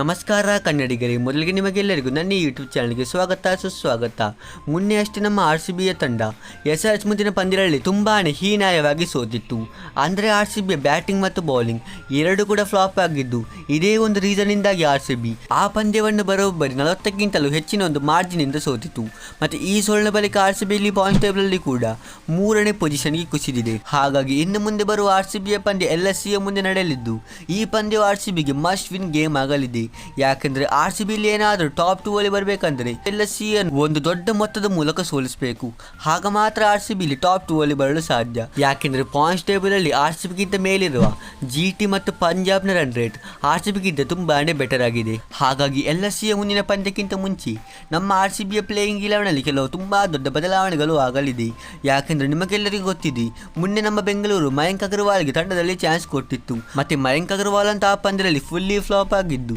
ನಮಸ್ಕಾರ ಕನ್ನಡಿಗರೇ, ಮೊದಲಿಗೆ ನಿಮಗೆಲ್ಲರಿಗೂ ನನ್ನ ಯೂಟ್ಯೂಬ್ ಚಾನಲ್ಗೆ ಸ್ವಾಗತ, ಸುಸ್ವಾಗತ. ಮೊನ್ನೆ ಅಷ್ಟೇ ನಮ್ಮ ಆರ್ ಸಿ ಬಿಯ ತಂಡ ಎಸ್ ಆರ್ ಎಚ್ ಮುಂದಿನ ಪಂದ್ಯಗಳಲ್ಲಿ ತುಂಬಾ ಹೀನಾಯವಾಗಿ ಸೋತಿತ್ತು. ಅಂದರೆ ಆರ್ ಸಿ ಬಿಯ ಬ್ಯಾಟಿಂಗ್ ಮತ್ತು ಬೌಲಿಂಗ್ ಎರಡು ಕೂಡ ಫ್ಲಾಪ್ ಆಗಿದ್ದು, ಇದೇ ಒಂದು ರೀಸನ್ನಿಂದಾಗಿ ಆರ್ ಸಿ ಬಿ ಆ ಪಂದ್ಯವನ್ನು ಬರೋಬ್ಬರಿ ನಲವತ್ತಕ್ಕಿಂತಲೂ ಹೆಚ್ಚಿನ ಒಂದು ಮಾರ್ಜಿನಿಂದ ಸೋತಿತ್ತು. ಮತ್ತು ಈ ಸೋಲಿನ ಬಳಿಕ ಆರ್ ಸಿ ಬಿಯಲ್ಲಿ ಪಾಯಿಂಟ್ ಟೇಬಲಲ್ಲಿ ಕೂಡ ಮೂರನೇ ಪೊಸಿಷನ್ಗೆ ಕುಸಿದಿದೆ. ಹಾಗಾಗಿ ಇನ್ನು ಮುಂದೆ ಬರುವ ಆರ್ ಸಿ ಬಿಯ ಪಂದ್ಯ ಎಲ್ ಎಸ್ ಸಿಯ ಮುಂದೆ ನಡೆಯಲಿದ್ದು, ಈ ಪಂದ್ಯವು ಆರ್ ಸಿ ಬಿಗೆ ಮಸ್ಟ್ ವಿನ್ ಗೇಮ್ ಆಗಲಿದೆ. ಯಾಕೆಂದ್ರೆ ಆರ್ ಸಿ ಬಿಲಿ ಏನಾದರೂ ಟಾಪ್ ಟೂ ಅಲ್ಲಿ ಬರಬೇಕಂದ್ರೆ ಎಲ್ ಅನ್ನು ಒಂದು ದೊಡ್ಡ ಮೊತ್ತದ ಮೂಲಕ ಸೋಲಿಸಬೇಕು. ಆಗ ಮಾತ್ರ ಆರ್ ಸಿ ಬಿಲಿ ಟಾಪ್ ಟೂ ಅಲ್ಲಿ ಬರಲು ಸಾಧ್ಯ. ಯಾಕೆಂದ್ರೆ ಪಾಯಿಂಟ್ಸ್ ಟೇಬಲ್ ಅಲ್ಲಿ ಆರ್ ಸಿ ಬಿಗಿಂತ ಮೇಲಿರುವ ಜಿ ಟಿ ಮತ್ತು ಪಂಜಾಬ್ನ ರನ್ ರೇಟ್ ಆರ್ ಸಿ ಬಿಗಿಂತ ತುಂಬಾನೇ ಬೆಟರ್ ಆಗಿದೆ. ಹಾಗಾಗಿ ಎಲ್ ಸಿಯ ಮುಂದಿನ ಪಂದ್ಯಕ್ಕಿಂತ ಮುಂಚೆ ನಮ್ಮ ಆರ್ ಸಿ ಬಿಯ ಪ್ಲೇಯಿಂಗ್ ಇಲೆವನಲ್ಲಿ ಕೆಲವು ತುಂಬಾ ದೊಡ್ಡ ಬದಲಾವಣೆಗಳು ಆಗಲಿದೆ. ಯಾಕೆಂದ್ರೆ ನಿಮಗೆಲ್ಲರಿಗೂ ಗೊತ್ತಿದೆ, ಮುನ್ನೆ ನಮ್ಮ ಬೆಂಗಳೂರು ಮಯಾಂಕ್ ಅಗರ್ವಾಲ್ಗೆ ತಂಡದಲ್ಲಿ ಚಾನ್ಸ್ ಕೊಟ್ಟಿತ್ತು. ಮತ್ತೆ ಮಯಾಂಕ್ ಅಗರ್ವಾಲ್ ಅಂತ ಆ ಪಂದ್ಯದಲ್ಲಿ ಫುಲ್ಲಿ ಫ್ಲಾಪ್ ಆಗಿದ್ದು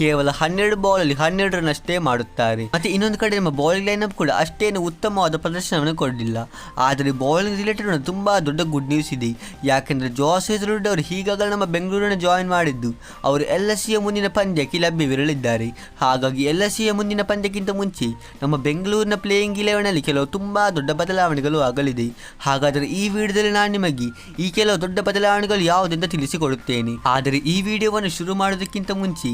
ಕೇವಲ ಹನ್ನೆರಡು ಬಾಲಲ್ಲಿ ಹನ್ನೆರಡು ರನ್ ಅಷ್ಟೇ ಮಾಡುತ್ತಾರೆ. ಮತ್ತೆ ಇನ್ನೊಂದು ಕಡೆ ನಮ್ಮ ಬೌಲಿಂಗ್ ಅಪ್ ಕೂಡ ಅಷ್ಟೇನು ಉತ್ತಮವಾದ ಪ್ರದರ್ಶನವನ್ನು ಕೊಡಲಿಲ್ಲ. ಆದರೆ ಬೌಲಿಂಗ್ ರಿಲೇಟೆಡ್ ತುಂಬಾ ದೊಡ್ಡ ಗುಡ್ ನ್ಯೂಸ್ ಇದೆ. ಯಾಕೆಂದ್ರೆ ಜೋಸ್ ಹೆಸರುಡ್ ಅವರು ಈಗಾಗಲೇ ನಮ್ಮ ಬೆಂಗಳೂರಿನ ಜಾಯಿನ್ ಮಾಡಿದ್ದು. ಅವರು ಎಲ್ ಎಸ್ ಸಿಯ ಮುಂದಿನ ಪಂದ್ಯಕ್ಕೆ ಲಭ್ಯವಿರಲಿದ್ದಾರೆ. ಹಾಗಾಗಿ ಎಲ್ ಎಸ್ ಸಿಯ ಮುಂದಿನ ಪಂದ್ಯಕ್ಕಿಂತ ಮುಂಚೆ ನಮ್ಮ ಬೆಂಗಳೂರಿನ ಪ್ಲೇಯಿಂಗ್ ಇಲೆವನಲ್ಲಿ ಕೆಲವು ತುಂಬಾ ದೊಡ್ಡ ಬದಲಾವಣೆಗಳು ಆಗಲಿದೆ. ಹಾಗಾದರೆ ಈ ವಿಡಿಯೋದಲ್ಲಿ ನಾನು ನಿಮಗೆ ಈ ಕೆಲವು ದೊಡ್ಡ ಬದಲಾವಣೆಗಳು ಯಾವುದೆಂದು ತಿಳಿಸಿಕೊಡುತ್ತೇನೆ. ಆದರೆ ಈ ವಿಡಿಯೋವನ್ನು ಶುರು ಮಾಡೋದಕ್ಕಿಂತ ಮುಂಚೆ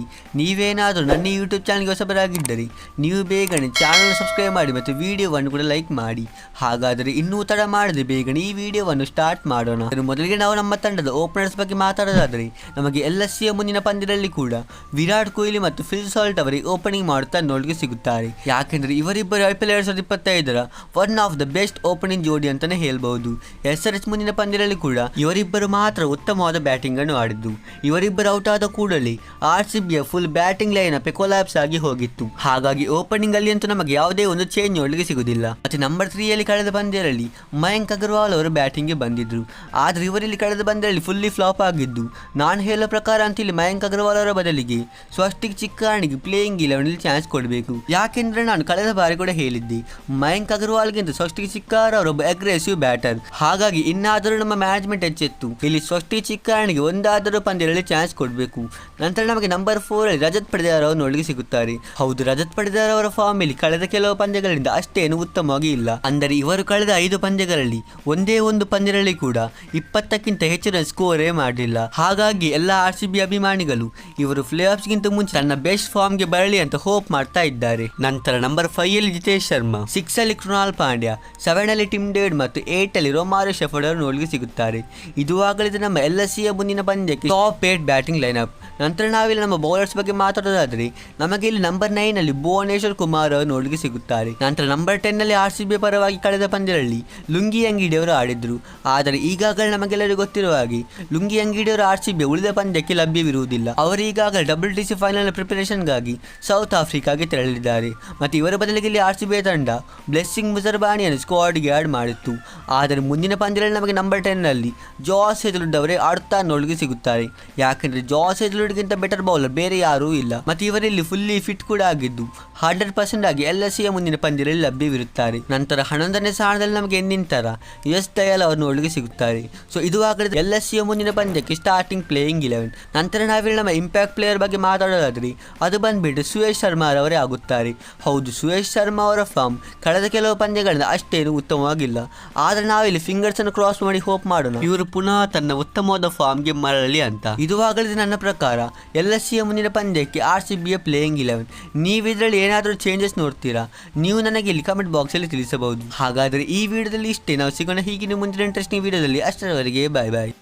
ನೀವೇನಾದರೂ ನನ್ನ ಯೂಟ್ಯೂಬ್ ಚಾನಲ್ಗೆ ಹೊಸಬರಾಗಿದ್ದರೆ ನೀವು ಬೇಗನೆ ಚಾನಲ್ ಸಬ್ಸ್ಕ್ರೈಬ್ ಮಾಡಿ ಮತ್ತು ವಿಡಿಯೋವನ್ನು ಕೂಡ ಲೈಕ್ ಮಾಡಿ. ಹಾಗಾದರೆ ಇನ್ನೂ ತಡ ಮಾಡದೆ ಬೇಗನೆ ಈ ವಿಡಿಯೋವನ್ನು ಸ್ಟಾರ್ಟ್ ಮಾಡೋಣ. ಮೊದಲಿಗೆ ನಾವು ನಮ್ಮ ತಂಡದ ಓಪನರ್ಸ್ ಬಗ್ಗೆ ಮಾತಾಡೋದಾದರೆ ನಮಗೆ ಎಲ್ ಎಸ್ ಸಿಯ ಮುಂದಿನ ಪಂದ್ಯದಲ್ಲಿ ಕೂಡ ವಿರಾಟ್ ಕೊಹ್ಲಿ ಮತ್ತು ಫಿಲ್ ಸಾಲ್ಟ್ ಅವರಿಗೆ ಓಪನಿಂಗ್ ಮಾಡುತ್ತಾ ನೋಡಿಗೆ ಸಿಗುತ್ತಾರೆ. ಯಾಕೆಂದರೆ ಇವರಿಬ್ಬರು ಐ ಪಿ ಎರಡು ಸಾವಿರದ ಇಪ್ಪತ್ತೈದರ one of the best opening ಜೋಡಿ ಅಂತಾನೆ ಹೇಳ್ಬಹುದು. ಎಸ್ ಆರ್ ಎಚ್ ಮುಂದಿನ ಪಂದ್ಯದಲ್ಲಿ ಕೂಡ ಇವರಿಬ್ಬರು ಮಾತ್ರ ಉತ್ತಮವಾದ ಬ್ಯಾಟಿಂಗ್ ಅನ್ನು ಆಡಿದ್ದು. ಇವರಿಬ್ಬರು ಔಟ್ ಆದ ಕೂಡಲೇ R C ಬಿಯ full batting line up collapse ಆಗಿ ಹೋಗಿತ್ತು. ಹಾಗಾಗಿ ಓಪನಿಂಗ್ ಅಲ್ಲಿ ಅಂತೂ ನಮಗೆ ಯಾವುದೇ ಒಂದು ಚೇಂಜ್ ನೋಡಲಿಕ್ಕೆ ಸಿಗುದಿಲ್ಲ. ಮತ್ತೆ ನಂಬರ್ ತ್ರೀ ಅಲ್ಲಿ ಕಳೆದ ಪಂದ್ಯದಲ್ಲಿ ಮಯಾಂಕ್ ಅಗರ್ವಾಲ್ ಅವರು ಬ್ಯಾಟಿಂಗ್ಗೆ ಬಂದಿದ್ರು. ಆದ್ರೆ ಇವರಲ್ಲಿ ಕಳೆದ ಪಂದ್ಯದಲ್ಲಿ ಫುಲ್ಲಿ ಫ್ಲಾಪ್ ಆಗಿದ್ದು. ನಾನು ಹೇಳೋ ಪ್ರಕಾರ ಅಂತ ಇಲ್ಲಿ ಮಯಾಂಕ್ ಅಗರ್ವಾಲ್ ಅವರ ಬದಲಿಗೆ ಸ್ವಸ್ಟಿಕ್ ಚಿಕ್ಕಾಣಿಗೆ ಪ್ಲೇಯಿಂಗ್ ಇಲೆವನ್ ಚಾನ್ಸ್ ಕೊಡಬೇಕು. ಯಾಕೆಂದ್ರೆ ನಾನು ಕಳೆದ ಬಾರಿ ಕೂಡ ಹೇಳಿದ್ದೆ, ಮಯಾಂಕ್ ಅಗರ್ವಾಲ್ಗಿಂತ ಸ್ವಸ್ಟಿಕ್ ಚಿಕ್ಕಾರ ಅವರೊಬ್ಬ ಅಗ್ರೆಸಿವ್ ಬ್ಯಾಟರ್ ಹಾಗಾಗಿ ಇನ್ನಾದರೂ ನಮ್ಮ ಮ್ಯಾನೇಜ್ಮೆಂಟ್ ಎಚ್ಚೆತ್ತು. ಇಲ್ಲಿ ಸ್ವಸ್ಟಿ ಚಿಕ್ಕಾಣಿಗೆ ಒಂದಾದರೂ ಪಂದ್ಯದಲ್ಲಿ ಚಾನ್ಸ್ ಕೊಡಬೇಕು. ನಂತರ ನಮಗೆ ನಂಬರ್ ಫೋರ್ ರಜತ್ ಪಡೆದಾರ್ ನೋಡಿಗೆ ನೋಡಲಿಕ್ಕೆ ಸಿಗುತ್ತಾರೆ. ಹೌದು, ರಜತ್ ಪಡೆದಾರವರ ಅವರ ಫಾರ್ಮ್ ಇಲ್ಲಿ ಕಳೆದ ಕೆಲವು ಪಂದ್ಯಗಳಿಂದ ಅಷ್ಟೇನು ಉತ್ತಮವಾಗಿ ಇಲ್ಲ. ಅಂದರೆ ಇವರು ಕಳೆದ ಐದು ಪಂದ್ಯಗಳಲ್ಲಿ ಒಂದೇ ಒಂದು ಪಂದ್ಯದಲ್ಲಿ ಕೂಡ ಇಪ್ಪತ್ತಕ್ಕಿಂತ ಹೆಚ್ಚಿನ ಸ್ಕೋರೇ ಮಾಡಿಲ್ಲ. ಹಾಗಾಗಿ ಎಲ್ಲ ಆರ್ ಸಿ ಬಿ ಅಭಿಮಾನಿಗಳು ಇವರು ಗಿಂತ ಮುಂಚೆ ತನ್ನ ಬೆಸ್ಟ್ ಫಾರ್ಮ್ಗೆ ಬರಲಿ ಅಂತ ಹೋಪ್ ಮಾಡ್ತಾ ಇದ್ದಾರೆ. ನಂತರ ನಂಬರ್ ಫೈವ್ ಅಲ್ಲಿ ಜಿತೇಶ್ ಶರ್ಮಾ ಸಿಕ್ಸ್ ಅಲ್ಲಿ ಕೃಣಾಲ್ ಪಾಂಡ್ಯ ಸೆವೆನ್ ಅಲ್ಲಿ ಟಿಮ್ ಡೇಡ್ ಮತ್ತು ಏಟ್ ಅಲ್ಲಿ ರೋಮಾರೋ ಶೆಫರ್ಡ್ ಅವರು ನೋಡಿಗೆ ಸಿಗುತ್ತಾರೆ. ಇದು ಆಗಲಿದೆ ನಮ್ಮ ಎಲ್ ಎಸ್ ಸಿಯ ಮುಂದಿನ ಪಂದ್ಯಕ್ಕೆ top eight batting line up ನಂತರ ನಾವಿಲ್ಲಿ ನಮ್ಮ ಬೌಲರ್ಸ್ ಬಗ್ಗೆ ಮಾತಾಡೋದಾದ್ರೆ ನಮಗೆ ಇಲ್ಲಿ ನಂಬರ್ ನೈನ್ ಅಲ್ಲಿ ಭುವನೇಶ್ವರ್ ಕುಮಾರ್ ಅವರು ನೋಡಲಿಕ್ಕೆ ಸಿಗುತ್ತಾರೆ. ನಂತರ ನಂಬರ್ ಟೆನ್ ಅಲ್ಲಿ ಆರ್ ಸಿ ಪರವಾಗಿ ಕಳೆದ ಪಂದ್ಯದಲ್ಲಿ ಲುಂಗಿ ಅಂಗಿಡಿ ಅವರು ಆಡಿದ್ರು. ಆದರೆ ಈಗಾಗಲೇ ನಮಗೆಲ್ಲರಿಗೂ ಗೊತ್ತಿರುವ ಹಾಗೆ, ಲುಂಗಿ ಅಂಗಿಡಿ ಅವರು ಆರ್ ಸಿ ಬಿ ಉಳಿದ ಪಂದ್ಯಕ್ಕೆ ಲಭ್ಯವಿರುವುದಿಲ್ಲ. ಅವರು ಈಗಾಗಲೇ ಡಬಲ್ ಡಿ ಸಿ ಫೈನಲ್ ಪ್ರಿಪರೇಷನ್ಗಾಗಿ ಸೌತ್ ಆಫ್ರಿಕಾಗೆ ತೆರಳಿದ್ದಾರೆ. ಮತ್ತು ಇವರ ಬದಲಿಗೆ ಇಲ್ಲಿ ಆರ್ ಸಿ ಬಿ ತಂಡ ಬ್ಲೆಸ್ಸಿಂಗ್ ಮುಜರ್ಬಾಣಿಯನ್ನು ಸ್ಕ್ವಾಡ್ಗೆ ಆಡ್ ಮಾಡಿತ್ತು. ಆದರೆ ಮುಂದಿನ ಪಂದ್ಯದಲ್ಲಿ ನಮಗೆ ನಂಬರ್ ಟೆನ್ನಲ್ಲಿ ಜಾಸ್ ಹೆಜಲುಡ್ ಅವರೇ ಆಡುತ್ತಾ ನೋಡಿಗೆ ಸಿಗುತ್ತಾರೆ. ಯಾಕೆಂದರೆ ಜಾಸ್ ಹೆಜಲುಡ್ಗಿಂತ ಬೆಟರ್ ಬೌಲರ್ ಬೇರೆ ಯಾರೂ ಇಲ್ಲ. ಮತ್ತು ಇವರಲ್ಲಿ ಫುಲ್ಲಿ ಫಿಟ್ ಕೂಡ ಆಗಿದ್ದು. ಹಂಡ್ರೆಡ್ ಪರ್ಸೆಂಟ್ ಆಗಿ ಎಲ್ ಸಿಯ ಮುಂದಿನ ಪಂದ್ಯದಲ್ಲಿ ಲಭ್ಯವಿರುತ್ತಾರೆ. ನಂತರ ಹನ್ನೊಂದನೇ ಸ್ಥಾನದಲ್ಲಿ ನಮಗೆ ನಿಂತರ ಯಶ್ ಎಸ್ ದಯಾಲ್ ಅವರು ಒಳಗೆ ಸಿಗುತ್ತಾರೆ. ಸೊ ಇದು ಆಗಲಿದೆ ಎಲ್ ಸಿಯ ಮುಂದಿನ ಪಂದ್ಯಕ್ಕೆ ಸ್ಟಾರ್ಟಿಂಗ್ ಪ್ಲೇಯಿಂಗ್ ಇಲೆವೆನ್ ನಂತರ ನಾವಿಲ್ಲಿ ನಮ್ಮ ಇಂಪ್ಯಾಕ್ಟ್ ಪ್ಲೇಯರ್ ಬಗ್ಗೆ ಮಾತಾಡೋದಾದ್ರೆ, ಅದು ಬಂದ್ಬಿಟ್ಟು ಸುಯೇಶ್ ಶರ್ಮಾ ಅವರೇ ಆಗುತ್ತಾರೆ. ಹೌದು ಸುರೇಶ್ ಶರ್ಮಾ ಅವರ ಫಾರ್ಮ್ ಕಳೆದ ಕೆಲವು ಪಂದ್ಯಗಳಿಂದ ಅಷ್ಟೇನು ಉತ್ತಮವಾಗಿಲ್ಲ. ಆದರೆ ನಾವಿಲ್ಲಿ ಫಿಂಗರ್ಸ್ ಅನ್ನು ಕ್ರಾಸ್ ಮಾಡಿ ಹೋಪ್ ಮಾಡೋಣ. ಇವರು ಪುನಃ ತನ್ನ ಉತ್ತಮವಾದ ಫಾರ್ಮ್ಗೆ ಮರಳಿ ಅಂತ. ಇದು ಆಗಲಿದೆ ನನ್ನ ಪ್ರಕಾರ ಎಲ್ ಎಸ್ ಸಿಯ ಮುಂದಿನ ಪಂದ್ಯಕ್ಕೆ ಆರ್ ಸಿ ಬಿಯ ಪ್ಲೇಯಿಂಗ್ ಇಲೆವೆನ್ ನೀವು ಇದರಲ್ಲಿ ಏನಾದರೂ ಚೇಂಜಸ್ ನೋಡ್ತೀರಾ? ನೀವು ನನಗೆ ಇಲ್ಲಿ ಕಮೆಂಟ್ ಬಾಕ್ಸಲ್ಲಿ ತಿಳಿಸಬಹುದು. ಹಾಗಾದರೆ ಈ ವಿಡಿಯೋದಲ್ಲಿ ಇಷ್ಟೇ. ನಾವು ಸಿಗೋಣ ಹೀಗಿನ ಮುಂದಿನ ಇಂಟ್ರೆಸ್ಟಿಂಗ್ ವಿಡಿಯೋದಲ್ಲಿ. ಅಷ್ಟರವರೆಗೆ ಬಾಯ್ ಬಾಯ್